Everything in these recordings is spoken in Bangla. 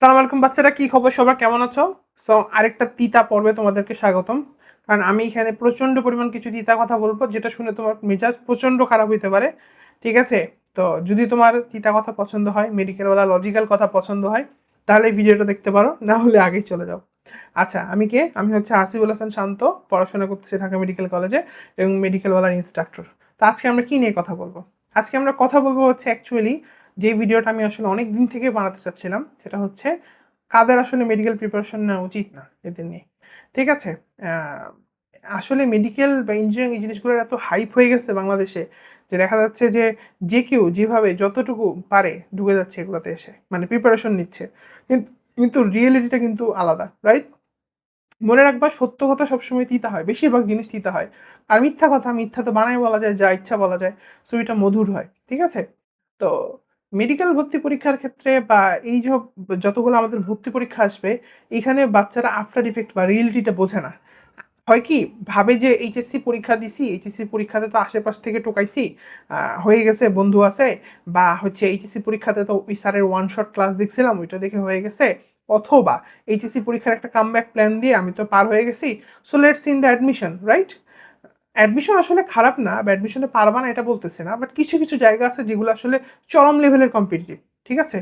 সালাম আলাইকুম বাচ্চারা, কি খবর? সবার কেমন আছো? সো আরেকটা তিতা পর্বে তোমাদেরকে স্বাগতম। কারণ আমি এখানে প্রচণ্ড পরিমাণ কিছু তিতা কথা বলব, যেটা শুনে তোমার মেজাজ প্রচণ্ড খারাপ হইতে পারে। ঠিক আছে? তো যদি তোমার তিতা কথা পছন্দ হয় মেডিকেলওয়ালা লজিক্যাল কথা পছন্দ হয়, তাহলে এই ভিডিওটা দেখতে পারো, না হলে আগেই চলে যাও। আচ্ছা আমি কে? আমি হচ্ছে আসিফুল হাসান শান্ত, পড়াশোনা করতেছি ঢাকা মেডিকেল কলেজে এবং মেডিকেলওয়ালার ইনস্ট্রাক্টর তো আজকে আমরা কী নিয়ে কথা বলব? আজকে আমরা কথা বলব হচ্ছে অ্যাকচুয়ালি যে ভিডিওটা আমি আসলে অনেক দিন থেকে বানাতে চাচ্ছিলাম, সেটা হচ্ছে কাদের আসলে মেডিকেল প্রিপারেশন নেওয়া উচিত না এদের নিয়ে। ঠিক আছে? আসলে মেডিকেল বা ইঞ্জিনিয়ারিং এই জিনিসগুলোর এত হাইপ হয়ে গেছে বাংলাদেশে যে দেখা যাচ্ছে যে যে কেউ যেভাবে যতটুকু পারে ঢুকে যাচ্ছে এগুলোতে এসে মানে প্রিপারেশন নিচ্ছে। কিন্তু রিয়েলিটিটা কিন্তু আলাদা রাইট মনে রাখবা, সত্য কথা সবসময় তিতা হয়, বেশিরভাগ জিনিস তিতা হয়। আর মিথ্যা কথা, মিথ্যা তো বানায় বলা যায়, যা ইচ্ছা বলা যায়, সো এটা মধুর হয়, ঠিক আছে? তো মেডিকেল ভর্তি পরীক্ষার ক্ষেত্রে বা এই যে যতগুলো আমাদের ভর্তি পরীক্ষা আসবে, এখানে বাচ্চারা আফটার ইফেক্ট বা রিয়েলিটিটা বোঝে না। হয় কি, ভাবে যে এইচএসসি পরীক্ষা দিছি এইচএসসি পরীক্ষাতে তো আশেপাশ থেকে টোকাইছি হয়ে গেছে, বন্ধু আছে, বা হচ্ছে এইচএসসি পরীক্ষাতে তো ওই স্যারের ওয়ান শট ক্লাস দেখছিলাম, ওইটা দেখে হয়ে গেছে, অথবা এইচএসসি পরীক্ষার একটা কামব্যাক প্ল্যান দিয়ে আমি তো পার হয়ে গেছি so let's in the admission right admission আসলে খারাপ না, বা অ্যাডমিশনে পারবা না এটা বলতেছে না বাট কিছু কিছু জায়গা আছে যেগুলো আসলে চরম লেভেলের কম্পিটিটিভ ঠিক আছে?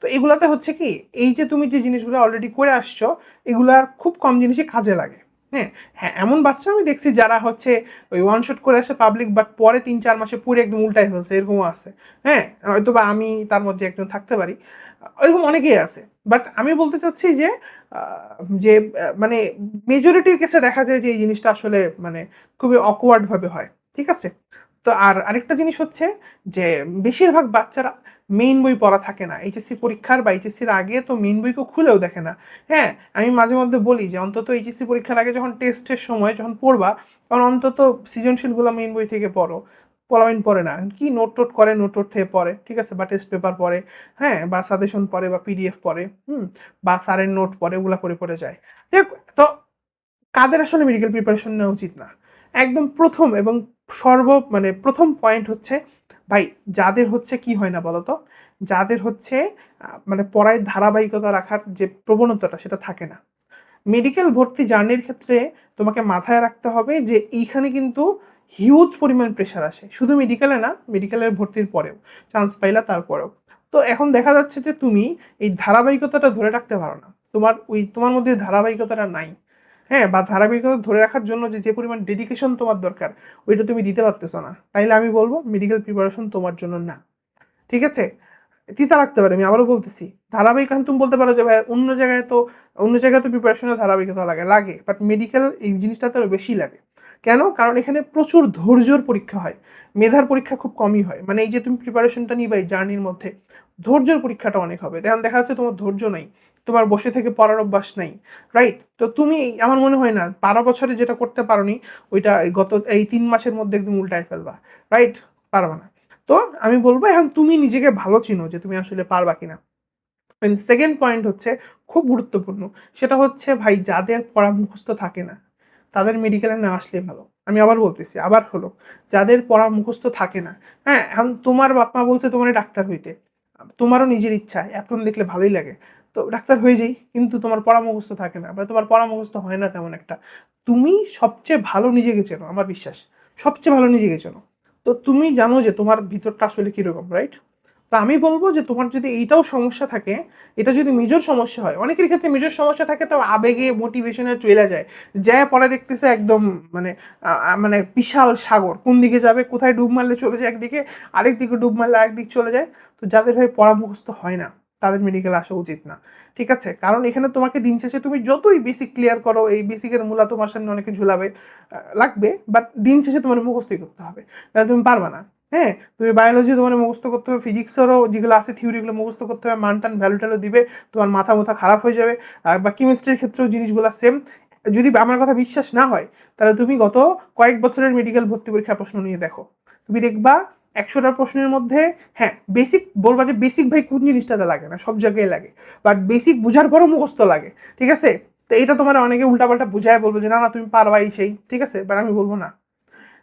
তো এগুলাতে হচ্ছে কি, এই যে তুমি যে জিনিসগুলো অলরেডি করে আসছো, এগুলার খুব কম জিনিসই কাজে লাগে হ্যাঁ? হ্যাঁ এমন বাচ্চা আমি দেখছি যারা হচ্ছে ওই ওয়ান শট করে আসে পাবলিক বাট পরে তিন, চার মাসে পুরো একদম উল্টাই ফেলছে, এরকমও আছে হ্যাঁ? হয়তো বা আমি তার মধ্যে একজন থাকতে পারি এরকম অনেকেই আছে। বাট আমি বলতে চাচ্ছি যে যে মানে মেজরিটির কেসে দেখা যায় যে এই জিনিসটা আসলে মানে খুবই অকওয়ার্ড ভাবে হয়, ঠিক আছে? তো আর আরেকটা জিনিস হচ্ছে যে, বেশিরভাগ বাচ্চারা মেইন বই পড়া থাকে না। এইচএসসি পরীক্ষার বা এইচএসসির আগে তো মেইন বইকে খুলেও দেখে না। হ্যাঁ আমি মাঝে মধ্যে বলি যে, অন্তত এইচএসসি পরীক্ষার আগে যখন টেস্টের সময় যখন পড়বা, তখন অন্তত সৃজনশীলগুলো মেইন বই থেকে পড়ো। পলাইন পড়ে না। কি নোট টোট করে নোট টোট থেকে পড়ে ঠিক আছে? বা টেস্ট পেপার পড়ে হ্যাঁ? বা সাজেশন পড়ে বা পিডিএফ পড়ে হুম? বা স্যারের নোট পড়ে ওগুলো করে পড়ে যায়। তো কাদের আসলে মেডিকেল প্রিপারেশন নেওয়া উচিত না? একদম প্রথম এবং সর্ব মানে প্রথম পয়েন্ট হচ্ছে, ভাই, যাদের হচ্ছে কি হয় না বলতো? যাদের হচ্ছে মানে পড়ায় ধারাবাহিকতা রাখার যে প্রবণতাটা, সেটা থাকে না। মেডিকেল ভর্তি জার্নির ক্ষেত্রে তোমাকে মাথায় রাখতে হবে যে, এইখানে কিন্তু হিউজ পরিমাণ প্রেশার আসে। শুধু মেডিকেলে না মেডিকেলে ভর্তির পরেও। চান্স পাইলা তারপরেও। তো এখন দেখা যাচ্ছে যে তুমি এই ধারাবাহিকতাটা ধরে রাখতে পারো না। তোমার ওই, তোমার মধ্যে ধারাবাহিকতাটা নাই। হ্যাঁ বা ধারাবাহিকতা ধরে রাখার জন্য যে যে পরিমাণ ডেডিকেশন তোমার দরকার, ওইটা তুমি দিতে পারতেছো না। তাইলে আমি বলব মেডিকেল প্রিপারেশন তোমার জন্য না। ঠিক আছে? তিতা রাখতে পারে, আমি আবারও বলতেছি। ধারাবাহিক তুমি বলতে পারো যে ভাই, অন্য জায়গায় তো, অন্য জায়গায় তো প্রিপারেশনে ধারাবাহিকতা লাগে লাগে বাট মেডিকেল এই জিনিসটাতে আরও বেশি লাগে। কেন? কারণ এখানে প্রচুর ধৈর্যর পরীক্ষা হয়, মেধার পরীক্ষা খুব কমই হয়। মানে এই যে তুমি প্রিপারেশনটা নিবা এই জার্নির মধ্যে, ধৈর্যের পরীক্ষাটা অনেক হবে। দেখুন, দেখা যাচ্ছে তোমার ধৈর্য নাই, তোমার বসে থেকে পড়ার অভ্যাস নাই রাইট তো তুমি, আমার মনে হয় না, বারো বছরে যেটা করতে পারোনি, ওইটা গত, এই তিন মাসের মধ্যে একদম উল্টায় ফেলবা রাইট পারবা না। তো আমি বলব, এখন তুমি নিজেকে ভালো চিনো যে তুমি আসলে পারবা কিনা। সেকেন্ড পয়েন্ট হচ্ছে, খুব গুরুত্বপূর্ণ, সেটা হচ্ছে ভাই যাদের পড়া মুখস্থ থাকে না, তাদের মেডিকেলে না আসলে ভালো। আমি আবার বলতেছি, আবার হলো, যাদের পড়া মুখস্থ থাকে না হ্যাঁ এখন তোমার বাপ মা বলছে তোমার ডাক্তার হইতে, তোমারও নিজের ইচ্ছা এখন দেখলে ভালোই লাগে। তো ডাক্তার হয়ে যাই, কিন্তু তোমার মুখস্থ থাকে না বা তোমার মুখস্থ হয় না তেমন একটা। তুমি সবচেয়ে ভালো নিজেকে চেনো, আমার বিশ্বাস, সবচেয়ে ভালো নিজেকে চেনো। তো তুমি জানো যে তোমার ভিতরটা আসলে কীরকম রাইট তো আমি বলব যে তোমার যদি এইটাও সমস্যা থাকে, এটা যদি মেজর সমস্যা হয়, অনেকের ক্ষেত্রে মেজর সমস্যা থাকে তো আবেগে মোটিভেশনে চলে যায়। যায় পরে দেখতেছে একদম মানে মানে বিশাল সাগর, কোন দিকে যাবে, কোথায় ডুব মারলে চলে যায় একদিকে, আরেক দিকে ডুব মারলে আরেকদিক চলে যায়। তো যাদের হয়ে পড়া মুখস্থ হয় না। তাদের মেডিকেল আসা উচিত না। ঠিক আছে? কারণ এখানে তোমাকে দিন শেষে তুমি যতই বেসিক ক্লিয়ার করো, এই বেসিকের মূলা তোমার সামনে অনেকে ঝুলাবে লাগবে বাট দিন শেষে তোমার মুখস্থই করতে হবে। তাহলে তুমি পারবে না হ্যাঁ? তুমি বায়োলজি তোমার মুখস্থ করতে হবে ফিজিক্সেরও যেগুলো আছে থিওরিগুলো মুখস্থ করতে হবে, মান টান ভ্যালু ট্যালু দিবে, তোমার মাথা মুথা খারাপ হয়ে যাবে বা কেমিস্ট্রির ক্ষেত্রেও জিনিসগুলো সেম যদি আমার কথা বিশ্বাস না হয়, তাহলে তুমি গত কয়েক বছরের মেডিকেল ভর্তি পরীক্ষার প্রশ্ন নিয়ে দেখো। তুমি দেখবা একশোটা প্রশ্নের মধ্যে হ্যাঁ বেসিক বলবা যে বেসিক ভাই কোন জিনিসটাতে লাগে না, সব জায়গায় লাগে। বাট বেসিক বোঝার পরও মুখস্থ লাগে, ঠিক আছে? তো এটা তোমার অনেকে উল্টাপাল্টা বুঝায় বলব যে, না না, তুমি পারবাই সেই ঠিক আছে? বাট আমি বলব না।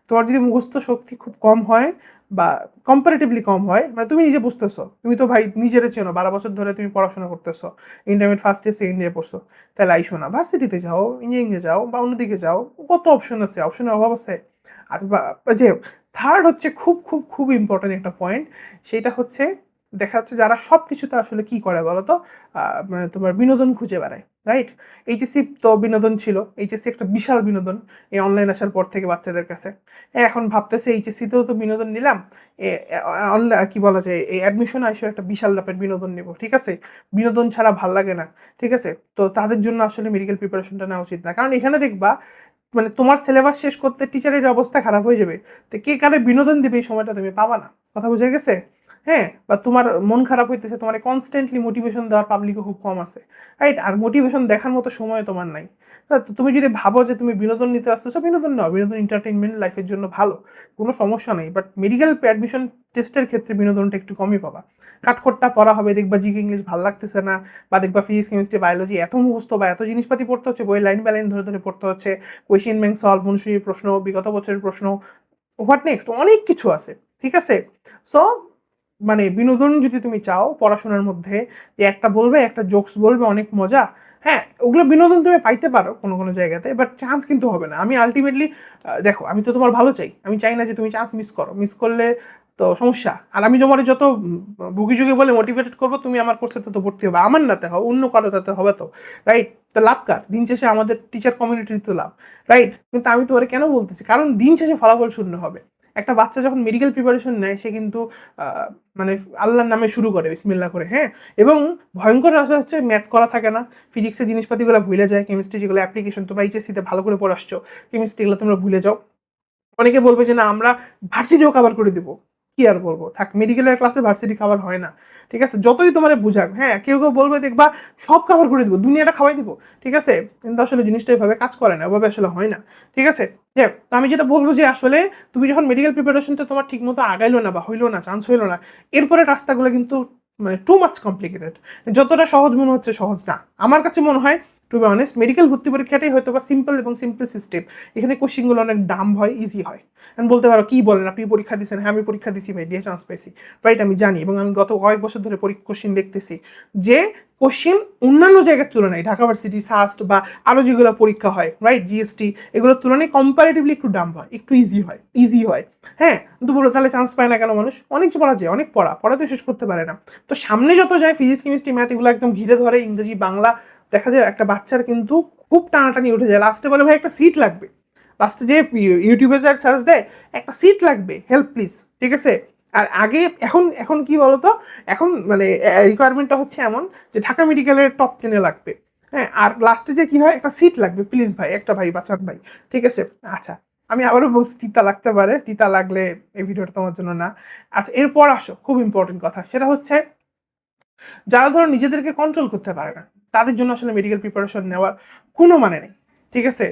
তোমার যদি মুখস্থ শক্তি খুব কম হয় বা কম্পারেটিভলি কম হয় মানে তুমি নিজে বুঝতেছো, তুমি তো ভাই নিজের চেনো, বারো বছর ধরে তুমি পড়াশোনা করতেছো intermediate first year second year পড়ছো, তাহলে আইসো না। ভার্সিটিতে যাও ইঞ্জিনিয়ারিংয়ে যাও বা অন্যদিকে যাও, কত অপশন আছে? অপশনের অভাব আছে। আর যে থার্ড হচ্ছে খুব খুব খুব ইম্পর্টেন্ট একটা পয়েন্ট সেটা হচ্ছে দেখা যাচ্ছে যারা সব কিছুতে আসলে কি করে বলো তো মানে তোমার বিনোদন খুঁজে বেড়ায় রাইট এইচএসসি তো বিনোদন ছিল এইচএসসি একটা বিশাল বিনোদন এই অনলাইন আসার পর থেকে বাচ্চাদের কাছে। এখন ভাবতেছে এইচএসসিতেও তো বিনোদন নিলাম কি বলা যায় এই অ্যাডমিশন আসলে একটা বিশাল ব্যাপার বিনোদন নেব, ঠিক আছে? বিনোদন ছাড়া ভালো লাগে না, ঠিক আছে? তো তাদের জন্য আসলে মেডিকেল প্রিপারেশনটা নেওয়া উচিত না। কারণ এখানে দেখবা মানে তোমার সিলেবাস শেষ করতে টিচারের অবস্থা খারাপ হয়ে যাবে, তো কে কারে বিনোদন দেবে এই সময়টা তুমি পাবা না। কথা বুঝে গেছে? হ্যাঁ বা তোমার মন খারাপ হইতেছে, তোমার কনস্ট্যান্টলি মোটিভেশন দেওয়ার পাবলিকও খুব কম আছে। রাইট আর মোটিভেশন দেখার মতো সময় তোমার নাই। তা তুমি যদি ভাবো যে তুমি বিনোদন নিতে আসতেছো, বিনোদন নাও। বিনোদন এন্টারটেনমেন্ট লাইফের জন্য ভালো, কোনো সমস্যা নেই। বাট মেডিকেল অ্যাডমিশন টেস্টের ক্ষেত্রে বিনোদনটা একটু কমই পাবা। কাঠখোট্টা পড়া হবে, দেখবা জিকে ইংলিশ ভালো লাগতেছে না, বা দেখবা ফিজিক্স কেমিস্ট্রি বায়োলজি এত মুখস্থ, বা এত জিনিসপাতি পড়তে হচ্ছে, বই লাইন বাই লাইন ধরে ধরে পড়তে হচ্ছে কোয়েশ্চেন ব্যাংক সলভ অনুসূচী প্রশ্ন, বিগত বছরের প্রশ্ন হোয়াট নেক্সট অনেক কিছু আছে, ঠিক আছে? সো মানে বিনোদন যদি তুমি চাও পড়াশোনার মধ্যে, যে একটা বলবে, একটা জোকস বলবে, অনেক মজা। হ্যাঁ ওগুলো বিনোদন তুমি পাইতে পারো কোনো কোনো জায়গাতে বাট চান্স কিন্তু হবে না। আমি আলটিমেটলি দেখো, আমি তো তোমার ভালো চাই। আমি চাই না যে তুমি চান্স মিস করো। মিস করলে তো সমস্যা। আর আমি তোমার যত যুগে বলে মোটিভেটেড করব, তুমি আমার কোর্সে তো ভর্তি হবে। আমার নাতে হবে, অন্য কারও তাতে হবে তো। রাইট তো লাভ কার? দিন শেষে আমাদের টিচার কমিউনিটির তো লাভ। রাইট কিন্তু আমি তোমার কেন বলতেছি? কারণ দিন শেষে ফলাফল শূন্য হবে। একটা বাচ্চা যখন মেডিকেল প্রিপারেশন নেয়, সে কিন্তু মানে আল্লাহর নামে শুরু করে বিসমিল্লা করে হ্যাঁ? এবং ভয়ঙ্কর রাস্তা হচ্ছে ম্যাথ করা থাকে না। ফিজিক্সের জিনিসপাতিগুলো ভুলে যায় কেমিস্ট্রি যেগুলো অ্যাপ্লিকেশন তোমরা এইচএসসিতে ভালো করে পড়ে আসছো কেমিস্ট্রি এগুলো তোমরা ভুলে যাও। অনেকে বলবে যে, না, আমরা ভার্সিটিও কভার করে দিব। কি আর বলব? থাক মেডিকেলের ক্লাসে ভার্সিটি খাবার হয় না। ঠিক আছে? যতই তোমার বুঝাক হ্যাঁ কেউ কেউ বলবে, দেখবা, সব খাবার করে দিব, দুনিয়াটা খাওয়াই দিব। ঠিক আছে? কিন্তু আসলে জিনিসটা এভাবে কাজ করে না এভাবে আসলে হয় না। ঠিক আছে? তো আমি যেটা বলব যে আসলে তুমি যখন মেডিকেল প্রিপারেশনটা তোমার ঠিক মতো আগাইলো না বা হইল না চান্স হইল না, এরপরে রাস্তাগুলো কিন্তু মানে টু মাচ কমপ্লিকেটেড যতটা সহজ মনে হচ্ছে সহজ না। আমার কাছে মনে হয় টু বি অনেস্ট মেডিকেল ভর্তি পরীক্ষাটাই হয়তো বা সিম্পল এবং সিম্পল সিস্টেম এখানে কোশ্চিনগুলো অনেক দাম হয় ইজি হয়। আমি বলতে পারো, কি বলেন? আপনি পরীক্ষা দিচ্ছেন হ্যাঁ আমি পরীক্ষা দিছি ভাই, দিয়ে চান্স পেয়েছি রাইট আমি জানি এবং আমি গত কয়েক বছর ধরে কোশ্চিন দেখতেছি যে কোশ্চিন অন্যান্য জায়গার তুলনায়, ঢাকা ভার্সিটি সাস্ট বা আরও যেগুলো পরীক্ষা হয় রাইট জিএসটি এগুলোর তুলনায় কম্পারেটিভলি একটু দাম হয়, একটু ইজি হয় ইজি হয়। হ্যাঁ কিন্তু বলো, তাহলে চান্স পায় না কেন মানুষ? অনেক পড়া যায়, অনেক পড়া পড়াতে শেষ করতে পারে না। তো সামনে যত যায় ফিজিক্স কেমিস্ট্রি ম্যাথ এগুলো একদম ঘিরে ধরে, ইংরেজি, বাংলা দেখা যায় একটা বাচ্চার কিন্তু খুব টানাটানি উঠে যায়। লাস্টে বলে, ভাই, একটা সিট লাগবে। লাস্টে যে ইউটিউবে যার সার্চ দেয়, একটা সিট লাগবে হেল্প প্লিজ ঠিক আছে? আর আগে, এখন এখন কি বলতো? এখন মানে রিকোয়ারমেন্টটা হচ্ছে এমন যে ঢাকা মেডিকেলের টপ টেনে লাগবে। হ্যাঁ আর লাস্টে যে কি হয়? একটা সিট লাগবে প্লিজ ভাই, একটা ভাই বাচ্চার ভাই। ঠিক আছে? আচ্ছা আমি আবারও বলছি, তিতা লাগতে পারে। তিতা লাগলে এই ভিডিওটা তোমার জন্য না। আচ্ছা এরপর আসো, খুব ইম্পর্টেন্ট কথা। সেটা হচ্ছে, যারা ধরো নিজেদেরকে কন্ট্রোল করতে পারে না তাদের জন্য আসলে মেডিকেল প্রিপারেশন নেওয়ার কোনো মানে নেই। ঠিক আছে?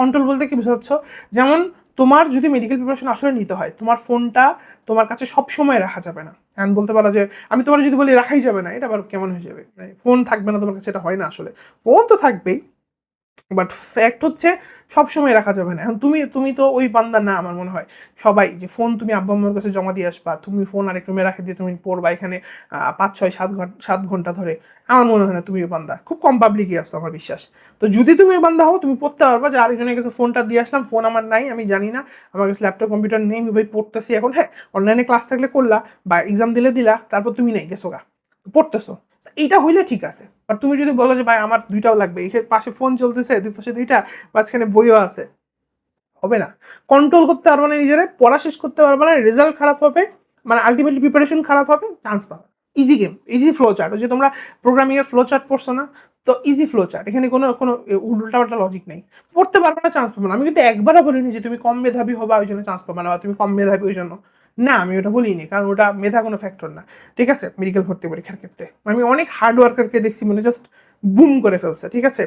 কন্ট্রোল বলতে কি বোঝাচ্ছ? যেমন তোমার যদি মেডিকেল প্রিপারেশন আসলে নিতে হয়, তোমার ফোনটা তোমার কাছে সব সময় রাখা যাবে না। অ্যান্ড বলতে পারো যে, আমি তোমার যদি বলি রাখাই যাবে না, এটা আবার কেমন হয়ে যাবে? ফোন থাকবে না তোমার কাছে, এটা হয় না আসলে। ফোন তো থাকবেই। বাট ফ্যাক্ট হচ্ছে সবসময় রাখা যাবে না। এখন তুমি তুমি তো ওই বান্দা না আমার মনে হয়। সবাই, যে ফোন তুমি আব্বা আম্মার কাছে জমা দিয়ে আসবা, তুমি ফোন আরেক রুমে রাখে দিয়ে তুমি পড়বা এখানে পাঁচ, ছয়, সাত ঘণ্টা সাত ঘণ্টা ধরে। আমার মনে হয় না তুমি ওই বান্দা। খুব কম পাবলিকই আসতো আমার বিশ্বাস। তো যদি তুমি ওই বান্দা হও, তুমি পড়তে পারবা যে আরেকজনের কাছে ফোনটা দিয়ে আসলাম ফোন আমার নাই, আমি জানি না, আমার কাছে ল্যাপটপ কম্পিউটার নেই, আমি ভাই পড়তেছি এখন। হ্যাঁ অনলাইনে ক্লাস থাকলে করলা, বা এক্সাম দিলে দিলা, তারপর তুমি নেই, গেছো গা। পড়তেছো। এইটা হইলে ঠিক আছে। আর তুমি যদি বলো যে, ভাই, আমার দুইটাও লাগবে। এই পাশে ফোন চলতেছে, দুই পাশে দুইটা, মাঝখানে বইও আছে। হবে না। কন্ট্রোল করতে পারবে না নিজেরা, পড়া শেষ করতে পারবে না রেজাল্ট খারাপ হবে মানে আলটিমেটলি প্রিপারেশন খারাপ হবে চান্স পাবে। Easy game easy flow chart যে তোমরা প্রোগ্রামিং এর ফ্লো চার্ট পড়ছো না, তো ইজি ফ্লো চার্ট এখানে কোনো কোনো উল্টা পাল্টা লজিক নেই। পড়তে পারবে না চান্স পাবে না। আমি কিন্তু একবারও বলিনি যে, তুমি কম মেধাবী হবা, ওই জন্য চান্স পাবে না, বা, তুমি কম মেধাবী, ওই জন্য। না, আমি ওটা বলিনি, কারণ ওটা মেধা কোনো ফ্যাক্টর না। ঠিক আছে? মেডিকেল ভর্তি পরীক্ষার ক্ষেত্রে। আমি অনেক হার্ড ওয়ার্কারকে দেখছি মানে জাস্ট বুম করে ফেলছে, ঠিক আছে?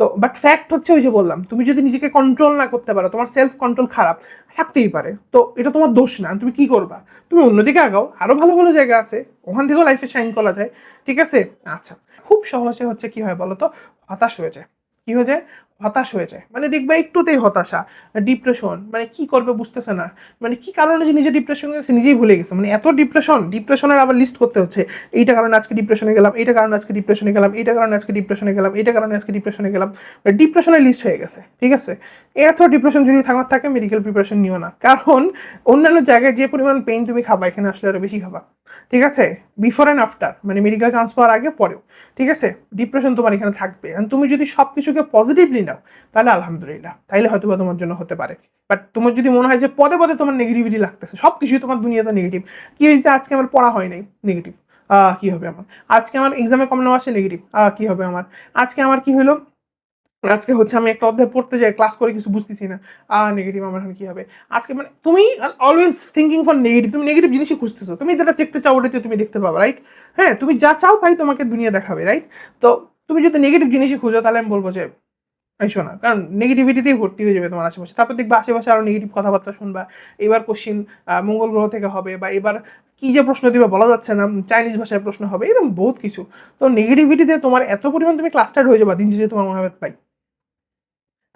তো বাট ফ্যাক্ট হচ্ছে ওই যে বললাম, তুমি যদি নিজেকে কন্ট্রোল না করতে পারো, তোমার সেলফ কন্ট্রোল খারাপ, থাকতেই পারে। তো, এটা তোমার দোষ না, তুমি কি করবা? তুমি অন্যদিকে আগাও, আরও ভালো ভালো জায়গা আছে, ওখান থেকেও লাইফে শাইন করা যায়, ঠিক আছে? আচ্ছা খুব সহজে হচ্ছে কি হয় বলো তো হতাশ হয়ে যায়। কি হয়ে যায়? হতাশ হয়ে যায়। মানে দেখবে একটুতেই হতাশা ডিপ্রেশন মানে কি করবে বুঝতেছে না। মানে কি কারণে যে নিজে ডিপ্রেশন গেছে নিজেই ভুলে গেছে। মানে এত ডিপ্রেশন ডিপ্রেশনের আবার লিস্ট করতে হচ্ছে। এইটা কারণে আজকে ডিপ্রেশনে গেলাম, এইটা কারণে আজকে ডিপ্রেশনে গেলাম, এইটা কারণে আজকে ডিপ্রেশনে গেলাম, এইটা কারণে আজকে ডিপ্রেশনে গেলাম। ডিপ্রেশনের লিস্ট হয়ে গেছে, ঠিক আছে? এত ডিপ্রেশন যদি থাকার থাকে মেডিকেল প্রিপারেশন নিও না। কারণ অন্যান্য জায়গায় যে পরিমাণ পেইন তুমি খাবা, এখানে আসলে আরও বেশি খাবা। ঠিক আছে? বিফোর অ্যান্ড আফটার মানে মেডিকেল চান্স পাওয়ার আগে, পরেও। ঠিক আছে? ডিপ্রেশন তোমার এখানে থাকবে। তুমি যদি সব কিছুকে পজিটিভলি নাও, তাহলে আলহামদুলিল্লাহ, তাইলে হয়তো বা তোমার জন্য হতে পারে। বাট তোমার যদি মনে হয় যে পদে পদে তোমার নেগেটিভিটি লাগতেছে সব কিছুই তোমার দুনিয়াতে নেগেটিভ কি হয়েছে? আজকে আমার পড়া হয় নাই নেগেটিভ কি হবে আমার? আজকে আমার এক্সামে কম নেওয়া আসে নেগেটিভ কি হবে আমার? আজকে আমার কি হলো? আজকে হচ্ছে আমি একটা অধ্যায় পড়তে যাই ক্লাস করে কিছু বুঝতেছি না। আ নেগেটিভ আমার এখন কি হবে? আজকে মানে তুমি অলওয়েজ থিঙ্কিং ফর নেগেটিভ তুমি নেগেটিভ জিনিসই খুঁজতেছো। তুমি যেটা দেখতে চাও ওটাতে তুমি দেখতে পাবে রাইট হ্যাঁ তুমি যা চাও তাই তোমাকে দুনিয়া দেখাবে রাইট তো তুমি যদি নেগেটিভ জিনিসই খুঁজো, তাহলে আমি বলব যে আইসো না। কারণ নেগেটিভিটিতেই ভর্তি হয়ে যাবে তোমার আশেপাশে। তারপর দেখবে আশেপাশে আরও নেগেটিভ কথাবার্তা শুনবা। এবার কোশ্চিন মঙ্গল গ্রহ থেকে হবে বা এবার কি যে প্রশ্ন দিবে বলা যাচ্ছে না চাইনিজ ভাষায় প্রশ্ন হবে, এরকম বহুত কিছু। তো নেগেটিভিটিতে তোমার এত পরিমাণ তুমি ক্লাস্টার হয়ে যাবা দিন শেষে তোমার মনে হবে পাই।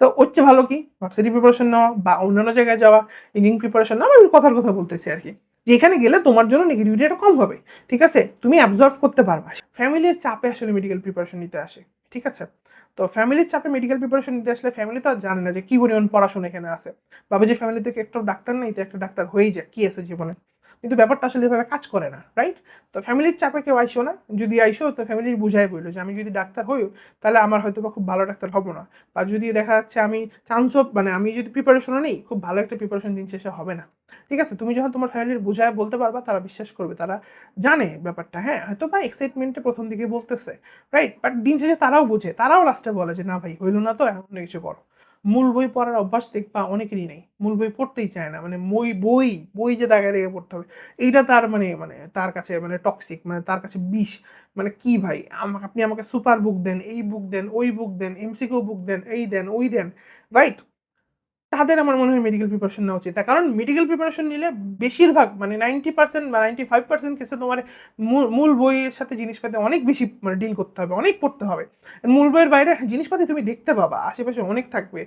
তো হচ্ছে ভালো কি? ভার্সিটি প্রিপারেশন নেওয়া বা অন্যান্য জায়গায় যাওয়া ইঞ্জিনিয়ারিং প্রিপারেশন নেওয়া আমি কথার কথা বলতেছি আর কি। যেখানে গেলে তোমার জন্য নেগেটিভিটি নেগেটিভিটিটা কম হবে। ঠিক আছে? তুমি অ্যাবজর্ভ করতে পারবা। ফ্যামিলির চাপে আসলে মেডিকেল প্রিপারেশন নিতে আসে। ঠিক আছে? তো ফ্যামিলির চাপে মেডিকেল প্রিপারেশন নিতে আসলে ফ্যামিলি তো আর জানে না যে কি পরিমাণ পড়াশোনা এখানে আছে। ভাবে যে ফ্যামিলি থেকে একটা ডাক্তার নেই, তো একটা ডাক্তার হয়েই যায় কি আছে জীবনে? কিন্তু ব্যাপারটা আসলে এভাবে কাজ করে না রাইট তো ফ্যামিলির চাপে কেউ আইসো না। যদি আইসো, তো ফ্যামিলির বুঝাই বলল যে আমি যদি ডাক্তার হইও, তাহলে আমার হয়তো বা খুব ভালো ডাক্তার হব না। বা যদি দেখা যাচ্ছে আমি চান্সও মানে আমি যদি প্রিপারেশনও নেই, খুব ভালো একটা প্রিপারেশন দিন শেষে হবে না। ঠিক আছে? তুমি যখন তোমার ফ্যামিলির বুঝায় বলতে পারবা, তারা বিশ্বাস করবে, তারা জানে ব্যাপারটা। হ্যাঁ হয়তো বা এক্সাইটমেন্টে প্রথম দিকে বলতেছে রাইট বাট দিন শেষে তারাও বুঝে, তারাও লাস্টে বলে যে, না ভাই, হইল না তো, এমন কিছু করো। মূল বই পড়ার অভ্যাস দেখবা অনেকেরই নেই। মূল বই পড়তেই চায় না মানে বই বই বই যে দাগায় দেখে পড়তে হবে, এইটা তার মানে মানে তার কাছে মানে টক্সিক মানে তার কাছে বিষ। মানে কি ভাই আমাকে আপনি আমাকে সুপার বুক দেন, এই বুক দেন, ওই বুক দেন এমসিকিউ বুক দেন, এই দেন, ওই দেন রাইট তাদের আমার মনে হয় মেডিকেল প্রিপারেশন নেওয়া উচিত। কারণ মেডিকেল প্রিপারেশন নিলে বেশিরভাগ মানে নাইনটি পার্সেন্ট বা নাইনটি ফাইভ পার্সেন্ট কেসে তোমার মূল বইয়ের সাথে জিনিসপাতি অনেক বেশি মানে ডিল করতে হবে, অনেক পড়তে হবে। মূল বইয়ের বাইরে জিনিসপাতি তুমি দেখতে পাবা, আশেপাশে অনেক থাকবে।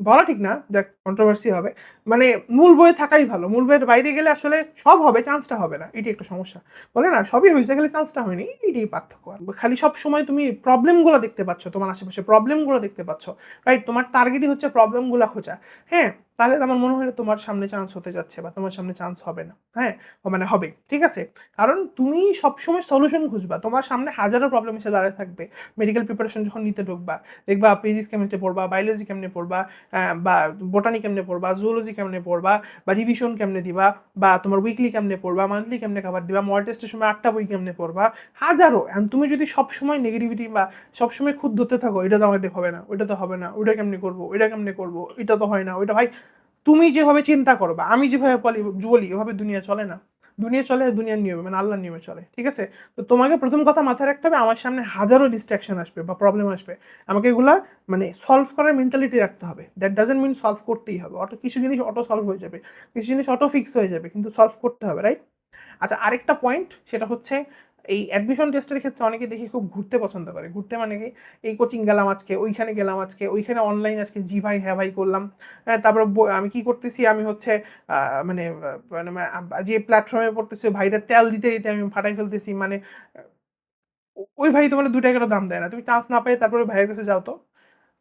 বলা ঠিক না দেখ কন্ট্রোভার্সি হবে। মানে মূল বইয়ে থাকাই ভালো। মূল বইয়ের বাইরে গেলে আসলে সব হবে চান্সটা হবে না। এটি একটা সমস্যা। বলে না, সবই হয়েছে গেলে চান্সটা হয়নি, এটি পার্থক্য। আর খালি সব সময় তুমি প্রবলেমগুলো দেখতে পাচ্ছ, তোমার আশেপাশে প্রবলেমগুলো দেখতে পাচ্ছ রাইট তোমার টার্গেটই হচ্ছে প্রবলেমগুলো খোঁজা। হ্যাঁ তাহলে আমার মনে হয় তোমার সামনে চান্স হতে যাচ্ছে বা তোমার সামনে চান্স হবে না। হ্যাঁ? মানে হবে, ঠিক আছে? কারণ তুমি সবসময় সলিউশন খুঁজবা। তোমার সামনে হাজারো প্রবলেম এসে দাঁড়িয়ে থাকবে। মেডিকেল প্রিপারেশন যখন নিতে ঢুকবা, দেখবা ফিজিক্স কেমনে পড়বা বায়োলজি কেমনে পড়বা বা বোটানি কেমনে পড়বা জুওলজি কেমনে পড়বা, বা রিভিশন কেমনে দিবা, বা তোমার উইকলি কেমনে পড়বা মান্থলি কেমনে খাবার দিবা মল টেস্টের সময় আটটা বই কেমনে পড়বা, হাজারো। and তুমি যদি সবসময় নেগেটিভিটি বা সবসময় খুদ ধরতে থাকো, এটা তো আমাদের হবে না, ওইটা তো হবে না, ওইটা কেমনে করব, ওইটা কেমনে করব, এটা তো হয় না, ওইটা ভাই তুমি যেভাবে চিন্তা করবা আমি যেভাবে বলি বলি ওভাবে দুনিয়া চলে না। দুনিয়া চলে, দুনিয়ার নিয়মে মানে আল্লাহর নিয়মে চলে, ঠিক আছে? তো তোমাকে প্রথম কথা মাথায় রাখতে হবে, আমার সামনে হাজারো ডিস্ট্রাকশন আসবে বা প্রবলেম আসবে। আমাকে এগুলা মানে সলভ করার মেন্টালিটি রাখতে হবে। দ্যাট ডাজেন্ট মিন সলভ করতেই হবে। অটো, কিছু জিনিস অটো সলভ হয়ে যাবে। কিছু জিনিস অটো ফিক্স হয়ে যাবে, কিন্তু সলভ করতে হবে রাইট আচ্ছা আরেকটা পয়েন্ট সেটা হচ্ছে এই অ্যাডমিশন টেস্টের ক্ষেত্রে অনেকে দেখি খুব ঘুরতে পছন্দ করে। ঘুরতে মানে কি, এই কোচিং গেলাম আজকে, ওইখানে গেলাম আজকে, ওইখানে অনলাইন আজকে জি ভাই হ্যাঁ ভাই করলাম। হ্যাঁ তারপর আমি কি করতেছি, আমি হচ্ছে মানে মানে মানে যে প্ল্যাটফর্মে পড়তেছি, ভাইটা তেল দিতে দিতে আমি ফাটাই ফেলতেছি মানে ওই ভাই তোমার দু টাকারও দাম দেয় না। তুমি চান্স না পেয়ে তারপরে ভাইয়ের কাছে যাও তো।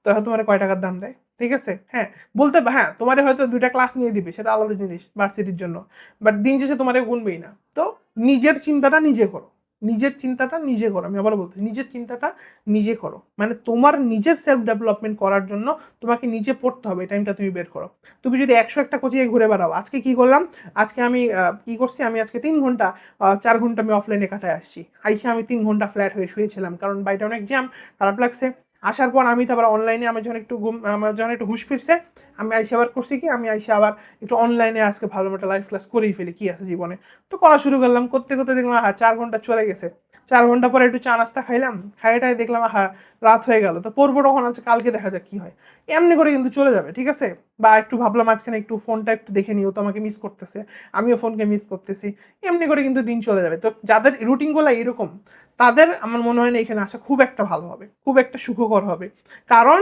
তো হয়তো তোমার কয় টাকার দাম দেয়? ঠিক আছে? হ্যাঁ বলতে হ্যাঁ তোমার হয়তো দুইটা ক্লাস নিয়ে দিবে, সেটা আলাদা জিনিস ভার্সিটির জন্য। বাট দিন শেষে তোমার গুনবেই না। তো নিজের চিন্তাটা নিজে করো। নিজের চিন্তাটা নিজে করো, আমি আবার বলতেছি, নিজের চিন্তাটা নিজে করো। মানে তোমার নিজের সেলফ ডেভেলপমেন্ট করার জন্য তোমাকে নিজে পড়তে হবে টাইমটা তুমি বের করো। তুমি যদি একশো একটা কোচিংয়ে ঘুরে বেড়াও, আজকে কি করলাম? আজকে আমি কি করছি? আমি আজকে তিন ঘণ্টা চার ঘণ্টা আমি অফলাইনে কাটায় আসছি। আইসে আমি তিন ঘণ্টা ফ্ল্যাট হয়ে শুয়েছিলাম, কারণ বাড়িটা অনেক জ্যাম খারাপ লাগছে। আসার পর আমি তারপর অনলাইনে আমার যখন একটু ঘুম আমার যখন একটু হুশ ফিরছে আমি আইসে আবার করছি কি? আমি আইসে আবার একটু অনলাইনে আজকে ভালো মতো লাইভ ক্লাস করেই ফেলি, কি আছে জীবনে। তো করা শুরু করলাম, করতে করতে দেখলাম হ্যাঁ চার ঘণ্টা চলে গেছে। চার ঘণ্টা পরে একটু চা নাস্তা খাইলাম খাইটাই দেখলাম হ্যাঁ রাত হয়ে গেল। তো পড়ব তখন হচ্ছে কালকে দেখা যাক কি হয়। এমনি করে কিন্তু চলে যাবে, ঠিক আছে? বা একটু ভাবলাম মাঝখানে একটু ফোনটা একটু দেখে নিও, তো আমাকে মিস করতেছে। আমিও ফোনকে মিস করতেছি। এমনি করে কিন্তু দিন চলে যাবে। তো যাদের রুটিনগুলো এরকম, তাদের আমার মনে হয় না এখানে আসা খুব একটা ভালো হবে, খুব একটা সুখকর হবে। কারণ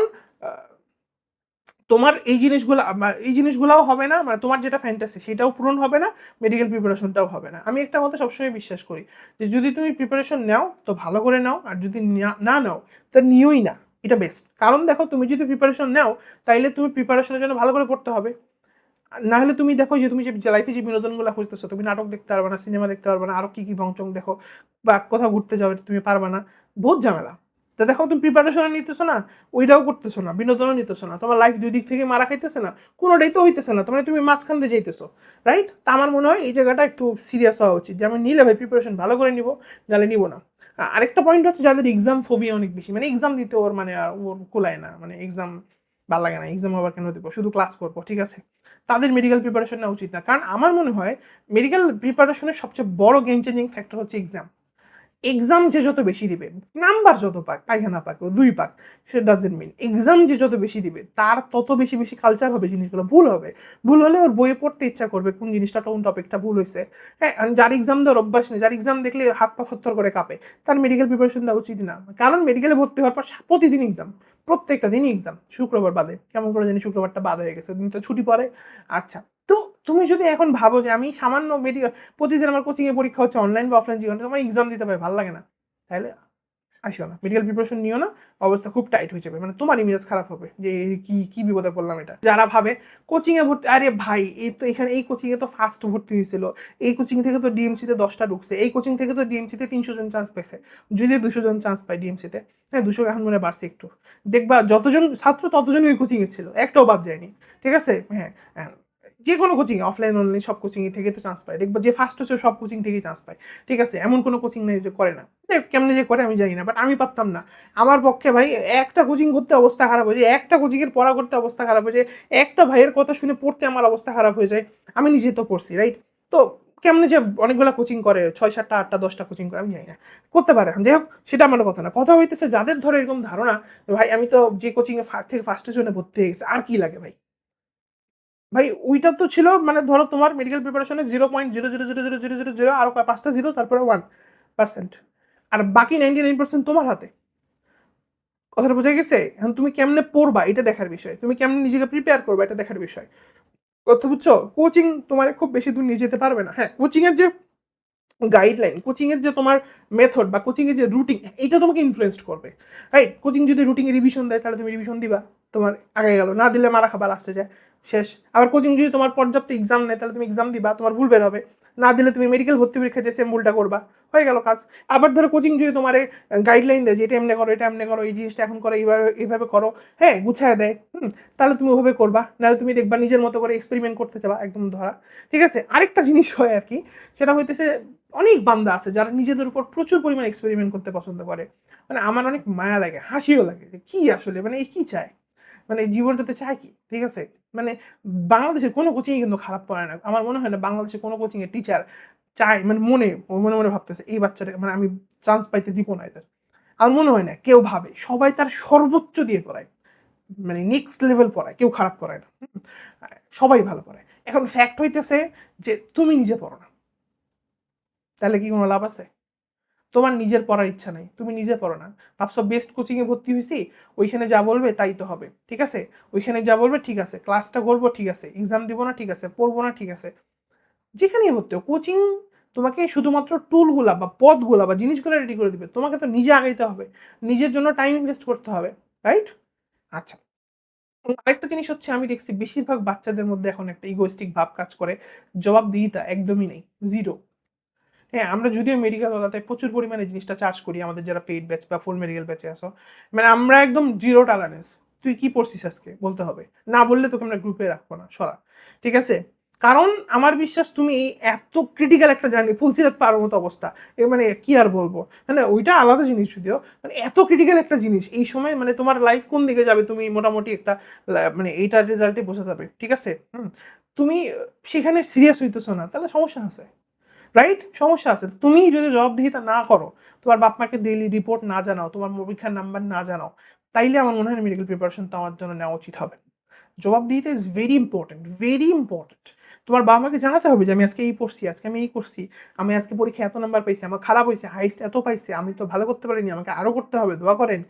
তোমার এই জিনিসগুলো এই জিনিসগুলোও হবে না মানে তোমার যেটা ফ্যান্টাসি সেটাও পূরণ হবে না মেডিকেল প্রিপারেশনটাও হবে না। আমি একটা কথা সবসময় বিশ্বাস করি যে যদি তুমি প্রিপারেশন নাও, তো ভালো করে নাও, আর যদি না- নাও, তা নিওই না, এটা বেস্ট কারণ দেখো, তুমি যদি প্রিপারেশন নাও, তাইলে তুমি প্রিপারেশনের জন্য ভালো করে পড়তে হবে। না হলে তুমি দেখো যে তুমি যে লাইফে যে বিনোদনগুলো খুঁজতেছো, তুমি নাটক দেখতে পারবে না সিনেমা দেখতে পারবে না, আরও কী কি বংচং দেখো, বা কোথাও ঘুরতে যাবে, তুমি পারবে না, বহুত ঝামেলা। তা দেখো, তুমি প্রিপারেশন নিতেছো না, ওইটাও করতেছো না, বিনোদনও নিতেছো না, তোমার লাইফ দুই দিক থেকে মারা খাইতেছে না, কোনোটাই তো হইতেছে না তোমার তুমি মাঝখান দিয়ে যাইতেছো রাইট তা আমার মনে হয় এই জায়গাটা একটু সিরিয়াস হওয়া উচিত, যে আমি নিলে ভাই প্রিপারেশন ভালো করে নিব, নাহলে নিব না। আরেকটা পয়েন্ট হচ্ছে যাদের এক্সাম ফোবিয়া অনেক বেশি মানে এক্সাম দিতে ওর মানে ওর কোলায় না মানে এক্সাম ভালো লাগে না এক্সাম আবার কেন দেবো, শুধু ক্লাস করব, ঠিক আছে? তাদের মেডিকেল প্রিপারেশন নেওয়া উচিত না, কারণ আমার মনে হয় মেডিকেল প্রিপারেশনের সবচেয়ে বড় গেম চেঞ্জিং ফ্যাক্টর হচ্ছে এক্সাম এক্সাম যে যত বেশি দিবে নাম্বার যত পাক, পায়খানা পাক দুই পাক, সে ডাজেন্ট মিন এক্সাম যে যত বেশি দিবে, তার তত বেশি বেশি কালচার হবে, জিনিসগুলো ভুল হবে। ভুল হলে ওর বইয়ে পড়তে ইচ্ছা করবে, কোন জিনিসটা কোন টপিকটা ভুল হয়েছে হ্যাঁ যার এক্সাম দেওয়ার অভ্যাস নেই, যার এক্সাম দেখলে হাত পা থরথর করে কাঁপে, তার মেডিকেল প্রিপারেশন দেওয়া উচিত না। কারণ মেডিকেলে ভর্তি হওয়ার পর প্রতিদিন এক্সাম প্রত্যেকটা দিনই এক্সাম শুক্রবার বাদে, কেমন করে জানি শুক্রবারটা বাদ হয়ে গেছে দিন তো ছুটি পড়ে। আচ্ছা তো তুমি যদি এখন ভাবো যে আমি সামান্য মেডিকেল প্রতিদিন আমার কোচিংয়ে পরীক্ষা হচ্ছে অনলাইন বা অফলাইন জীবনে, তোমার এক্সাম দিতে পারে ভালো লাগে না। তাহলে আসিও না মেডিকেল প্রিপারেশন নিও না, অবস্থা খুব টাইট হয়ে যাবে মানে তোমার ইমেজ খারাপ হবে, যে কি কি বিপদে পড়লাম এটা। যারা ভাবে কোচিং এ ভর্তি, আরে ভাই, এই তো এখানে, এই কোচিং এ তো ফার্স্ট ভর্তি হয়েছিল, এই কোচিং থেকে তো ডিএমসি তে দশটা ঢুকছে, এই কোচিং থেকে তো ডিএমসি তে তিনশো জন চান্স পেয়েছে যদি দুশো জন চান্স পায় ডিএমসি তে হ্যাঁ দুশো এখন মনে বাড়ছে একটু। দেখবা, যতজন, ছাত্র ততজন ওই কোচিং এ ছিল, একটাও বাদ যায়নি, ঠিক আছে? হ্যাঁ যে কোনো কোচিং অফলাইন অনলাইন সব কোচিং থেকে তো চান্স পায়। দেখবা যে ফার্স্ট হচ্ছে সব কোচিং থেকেই চান্স পায়। ঠিক আছে, এমন কোনো কোচিং নেই যে করে না। কেমনে যে করে আমি জানি না বাট আমি পারতাম না। আমার পক্ষে ভাই, একটা কোচিং করতে অবস্থা খারাপ হয়ে যায়, একটা কোচিংয়ের পড়া করতে অবস্থা খারাপ হয়ে যায়, একটা ভাইয়ের কথা শুনে পড়তে আমার অবস্থা খারাপ হয়ে যায়। আমি নিজে তো পড়ছি রাইট তো কেমনে যে অনেকগুলো কোচিং করে, ছয় সাতটা, আটটা, দশটা কোচিং করে, আমি জানি না। করতে পারে যাই হোক, সেটা আমার কথা না। কথা হইতেছে যাদের ধরে এরকম ধারণা, ভাই, আমি তো যে কোচিংয়ে থেকে ফার্স্টের জন্য ভর্তি হয়ে গেছে, আর কি লাগে ভাই? ভাই, ওইটা তো ছিল মানে ধরো তোমার medical প্রিপারেশনে zero point zero zero zero zero zero zero zero আরও পাঁচটা জিরো তারপরে ওয়ান পার্সেন্ট আর বাকি নাইনটি নাইন পার্সেন্ট তোমার হাতে। কথাটা বোঝা গেছে? এখন তুমি কেমনে পড়বা, এটা দেখার বিষয়। তুমি কেমনে নিজেকে প্রিপেয়ার করবা, এটা দেখার বিষয়। কথা বুঝছ? কোচিং তোমার খুব বেশি দূর নিয়ে যেতে পারবে না। হ্যাঁ কোচিংয়ের যে গাইডলাইন কোচিং এর যে তোমার মেথড বা কোচিং এর যে রুটিন এটা তোমাকে ইনফ্লুয়েন্স করবে রাইট কোচিং যদি রুটিন রিভিশন দেয়, তাহলে তুমি রিভিশন দিবা, তোমার আগে গেল, না দিলে মারা খাবা লাস্টে যায়, শেষ। আবার কোচিং যদি তোমার পর্যাপ্ত এক্সাম নেয়, তাহলে তুমি এক্সাম দিবা, তোমার ভুল বের হবে। না দিলে তুমি মেডিকেল ভর্তি পরীক্ষা যে সেম ভুলটা করবা, হয়ে গেল কাজ। আবার ধরো কোচিং যদি তোমার গাইডলাইন দেয় যে এটা এমনি করো, এটা এমনি করো, এই জিনিসটা এখন করো এইভাবে এইভাবে করো হ্যাঁ গুছায় দেয়, হুম, তাহলে তুমি ওভাবে করবা, নাহলে তুমি দেখবা নিজের মতো করে এক্সপেরিমেন্ট করতে চাবা একদম ধরা। ঠিক আছে? আরেকটা জিনিস হয় আর কি, সেটা হইতেছে অনেক বান্দা আছে যারা নিজেদের উপর প্রচুর পরিমাণে এক্সপেরিমেন্ট করতে পছন্দ করে। মানে আমার অনেক মায়া লাগে, হাসিও লাগে কি আসলে মানে এই কি চায়? মানে জীবনটাতে চায় কি? ঠিক আছে? মানে বাংলাদেশের কোনো কোচিংই কিন্তু খারাপ পড়ে না। আমার মনে হয় না বাংলাদেশের কোনো কোচিংয়ের টিচার চায় মানে মনে মনে মনে ভাবতেছে, এই বাচ্চাটা মানে আমি চান্স পাইতে দিব না এদের। আমার মনে হয় না, কেউ ভাবে। সবাই তার সর্বোচ্চ দিয়ে পড়ায়। মানে নেক্সট লেভেল পড়ায়, কেউ খারাপ পড়ায় না। সবাই ভালো পড়ায়। এখন ফ্যাক্ট হইতেছে যে তুমি নিজে পড়ো না। তাহলে কি কোনো লাভ আছে? তোমার নিজের পড়ার ইচ্ছা নাই, তুমি নিজে পড়ো না। ভাবছ বেস্ট কোচিংয়ে ভর্তি হয়েছি ওইখানে যা বলবে তাই তো হবে, ঠিক আছে? ওইখানে যা বলবে ঠিক আছে ক্লাসটা করব ঠিক আছে এক্সাম দিব না ঠিক আছে, পড়ব না ঠিক আছে। যেখানেই ভর্তি কোচিং তোমাকে শুধুমাত্র টুলগুলা বা পদগুলা বা জিনিসগুলো রেডি করে দিবে, তোমাকে তো নিজে আগাইতে হবে, নিজের জন্য টাইম ইনভেস্ট করতে হবে রাইট আচ্ছা আরেকটা জিনিস হচ্ছে, আমি দেখছি বেশিরভাগ বাচ্চাদের মধ্যে এখন একটা ইগোইস্টিক ভাব কাজ করে, জবাবদিহিতা একদমই নেই জিরো হ্যাঁ আমরা যদিও মেডিকেল ওলাতে প্রচুর পরিমাণে জিনিসটা চার্জ করি, আমাদের যারা পেইড ব্যাচ বা ফুল মেডিকেল ব্যাচে আসো মানে আমরা একদম জিরো টলারেন্স তুই কি পড়ছিস আজকে? বলতে হবে। না বললে তোকে আমরা গ্রুপে রাখব না, সরা। ঠিক আছে? কারণ আমার বিশ্বাস তুমি এই এত ক্রিটিক্যাল একটা জার্নি ফুলসিরাত পাওয়ার মতো অবস্থা। এ মানে কি আর বলব? মানে ওইটা আলাদা জিনিস যদিও। মানে এত ক্রিটিক্যাল একটা জিনিস, এই সময় মানে তোমার লাইফ কোন দিকে যাবে তুমি মোটামুটি একটা মানে এইটার রেজাল্টে বোঝা যাবে। ঠিক আছে? হুম। তুমি সেখানে সিরিয়াস হইতেছো না, তাহলে সমস্যা আছে। রাইট সমস্যা আছে। তুমি যদি জবাবদিহিতা না করো, তোমার বাপ মাকে ডেইলি রিপোর্ট না জানাও, তোমার পরীক্ষার নাম্বার না জানাও, তাইলে আমার মনে হয় মেডিকেল প্রিপারেশন তো আমার জন্য নেওয়া উচিত হবে। জবাবদিহিতা is very important very important তোমার বাবা মাকে জানাতে হবে যে, আমি আজকে এই পড়ছি, আজকে আমি এই করছি, আমি আজকে পরীক্ষা এত নাম্বার পাইছি, আমার খারাপ হয়েছে হাইস্ট এত পাইছে, আমি তো ভালো করতে পারিনি, আমাকে আরও করতে হবে, দোয়া করেন,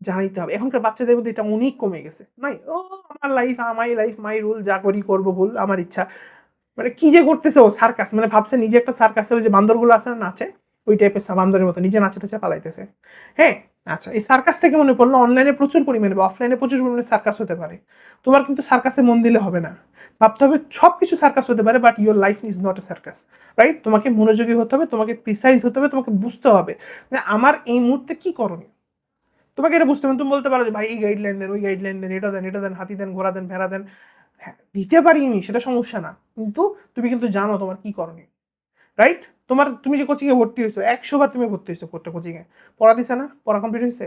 জানাইতে হবে। এখনকার বাচ্চাদের মধ্যে এটা অনেক কমে গেছে। নাই, ও, আমার life my life my rule যা করি করব, ভুল, আমার ইচ্ছা। মানে কি যে করতেছে ও, সার্কাস মানে ভাবছে নিজে একটা সার্কাসের যে বান্দরগুলো আছে না নাচে, ওই টাইপের বান্দরের মতো, নিজে নাচে টাচে পালাইতেছে। হ্যাঁ? আচ্ছা এই সার্কাস থেকে মনে পড়ল অনলাইনে প্রচুর পরিমাণে বা অফলাইনে প্রচুর পরিমাণে সার্কাস হতে পারে। তোমার কিন্তু সার্কাসে মন দিলে হবে না। ভাবতে হবে সব কিছু সার্কাস হতে পারে but your life is not a circus right তোমাকে মনোযোগী হতে হবে, তোমাকে প্রিসাইজ হতে হবে, তোমাকে বুঝতে হবে যে আমার এই মুহূর্তে কি করণীয়। তোমাকে এটা বুঝতে হবে, তুমি বলতে পারো যে, ভাই, এই গাইডলাইন দেন, ওই গাইডলাইন দেন, এটা দেন এটা দেন, হাতি দেন, ঘোড়া দেন, ভেড়া দেন হ্যাঁ দিতে পারি আমি সেটা সমস্যা না। কিন্তু তুমি কিন্তু জানো তোমার কি করণীয় রাইট তোমার, তুমি যে কোচিংয়ে ভর্তি হয়েছো, একশো বার তুমি ভর্তি হয়েছো কোটা কোচিংয়ে পড়া দিছে না? পড়া কমপ্লিট হয়েছে?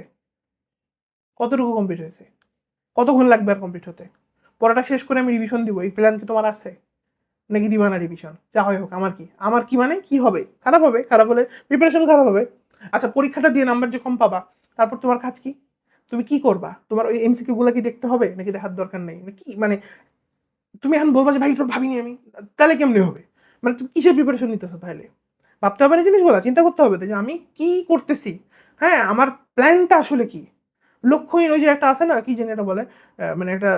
কতটুকু কমপ্লিট হয়েছে? কতক্ষণ লাগবে আর কমপ্লিট হতে? পড়াটা শেষ করে আমি রিভিশন দিব, এই প্ল্যান কি তোমার আছে? নাকি দিবা না রিভিশন যা হয় হোক, আমার কি? আমার কি মানে? কি হবে? খারাপ হবে? খারাপ হলে প্রিপারেশন খারাপ হবে। আচ্ছা পরীক্ষাটা দিয়ে নাম্বার যে কম পাবা, তারপর তোমার কাজ কি? তুমি কি করবা? তোমার ওই এমসিকিউ গুলা কি দেখতে হবে? নাকি দেখার দরকার নেই? মানে কি? মানে তুমি এখন বলবা যে, ভাই, তোর ভাবিনি আমি। তাহলে কেমনি হবে? মানে তুমি কিসের প্রিপারেশন নিতেছো তাহলে? ভাবতে হবে না জিনিসগুলো চিন্তা করতে হবে যে, আমি কি করতেছি? হ্যাঁ আমার প্ল্যানটা আসলে কি? লক্ষ্যহীন ওই যে একটা আছে না, কি যেন এটা বলে মানে একটা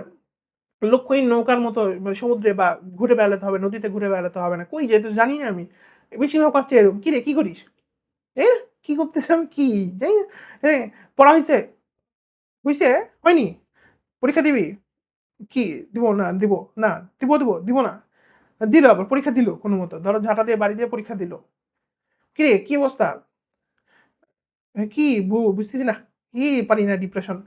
লক্ষ্যহীন নৌকার মতো মানে সমুদ্রে বা ঘুরে বেড়াতে হবে, নদীতে ঘুরে বেড়াতে হবে না। কই যেহেতু জানি না আমি। বেশিরভাগ পাচ্ছে এরকম। কি রে, কি করিস? এ কি করতেছে আমি? কি? জানি পড়া হয়েছে হয়েছে হয়নি? পরীক্ষা দিবি? কি? দিব না দিব না, দিব দিব দিব না। দিল আবার, পরীক্ষা দিল কোনো মতো। ধরো ঝাঁটা দিয়ে বাড়ি দিয়ে পরীক্ষা দিল। কি রে, কি অবস্থা? কি বুঝতেছি না। কি পারি না ডিপ্রেশন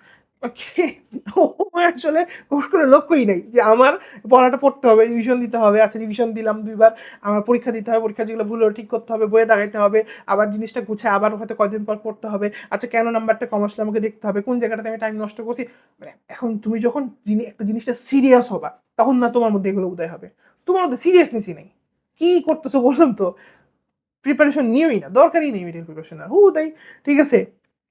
আসলে ওর কোনো লক্ষ্যই নেই যে আমার পড়াটা পড়তে হবে রিভিশন দিতে হবে আচ্ছা রিভিশন দিলাম দুইবার, আমার পরীক্ষা দিতে হবে, পরীক্ষা যেগুলো ভুল ঠিক করতে হবে, বইয়ে দাঁড়াইতে হবে, আবার জিনিসটা গুছায় আবার হয়তো কয়দিন পর পড়তে হবে আচ্ছা কেন নাম্বারটা কম আসলে আমাকে দেখতে হবে, কোন জায়গাটাতে আমি টাইম নষ্ট করছি? মানে এখন তুমি যখন একটা জিনিসটা সিরিয়াস হবা, তখন না তোমার মধ্যে এগুলো উদয় হবে। তোমার মধ্যে সিরিয়াসনেসই নেই। কি করতেছো বললাম তো? প্রিপারেশন নিয়েই না, দরকারই নেই মেডিকেল প্রিপারেশন আর। হু, তাই, ঠিক আছে?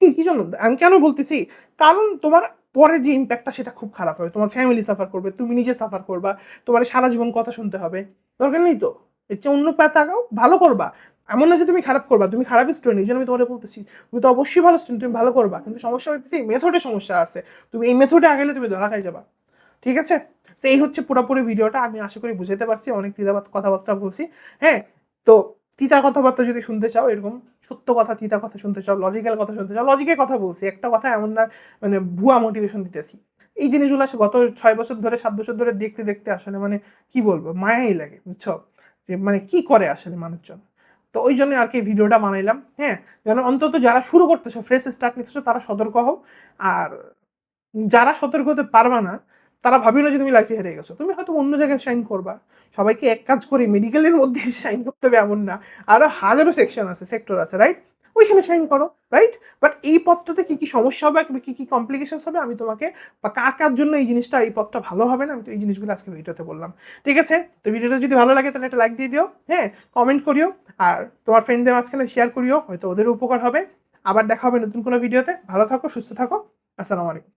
কি জন্য? আমি কেন বলতেছি? কারণ তোমার পরের যে ইম্প্যাক্টটা সেটা খুব খারাপ হবে। তোমার ফ্যামিলি সাফার করবে, তুমি নিজে সাফার করবা, তোমার সারা জীবন কথা শুনতে হবে। দরকার নেই তো? এর চেয়ে অন্য পায়ে তাকাও ভালো করবা। এমন না যে তুমি খারাপ করবা, তুমি খারাপ স্টুডেন্ট এই জন্য আমি তোমাকে বলতেছি, তুমি তো অবশ্যই ভালো স্টুডেন্ট তুমি ভালো করবা। কিন্তু সমস্যা হচ্ছে মেথডে সমস্যা আছে। তুমি এই মেথডে আগেলে তুমি ধরা খাই যাবা। ঠিক আছে? তো এই হচ্ছে পুরোপুরি ভিডিওটা আমি আশা করি বুঝাতে পারছি, অনেক তিতা কথাবার্তা বলছি। হ্যাঁ? তো তিতা কথাবার্তা যদি শুনতে চাও, এরকম সত্য কথা, তিতা কথা শুনতে চাও লজিক্যাল কথা শুনতে চাও লজিকের কথা বলছি, একটা কথা এমন না মানে ভুয়া মোটিভেশন দিতেছি। এই জিনিসগুলো আসে গত ছয় বছর ধরে, সাত বছর ধরে দেখতে দেখতে আসলে মানে কি বলব, মায়াই লাগে, বুঝছ? যে মানে কি করে আসলে মানুষজন? তো ওই জন্য আর কি ভিডিওটা বানাইলাম হ্যাঁ? যেন অন্তত যারা শুরু করতেছো ফ্রেশ স্টার্ট নিতেছো, তারা সতর্ক হও। আর যারা সতর্ক হতে পারবা না তারা ভাবি না যে তুমি লাইফে হেরে গেছো। তুমি হয়তো অন্য জায়গায় সাইন করবা। সবাইকে এক কাজ করে মেডিকেলের মধ্যে সাইন করতে হবে এমন না। আরও হাজারো সেকশন আছে সেক্টর আছে রাইট ওইখানে সাইন করো রাইট বাট এই পথটাতে কি কি সমস্যা হবে, কি কি কমপ্লিকেশন হবে, আমি তোমাকে বা কার কার জন্য এই জিনিসটা, এই পথটা ভালো হবে না, আমি তো এই জিনিসগুলো আজকে ভিডিওতে বললাম। ঠিক আছে? তো ভিডিওটা যদি ভালো লাগে, তাহলে একটা লাইক দিয়ে দিও হ্যাঁ? কমেন্ট করিও, আর তোমার ফ্রেন্ডদের মাঝখানে শেয়ার করিও, হয়তো ওদের উপকার হবে। আবার দেখা হবে নতুন কোনো ভিডিওতে ভালো থাকো, সুস্থ থাকো। আসসালামু আলাইকুম।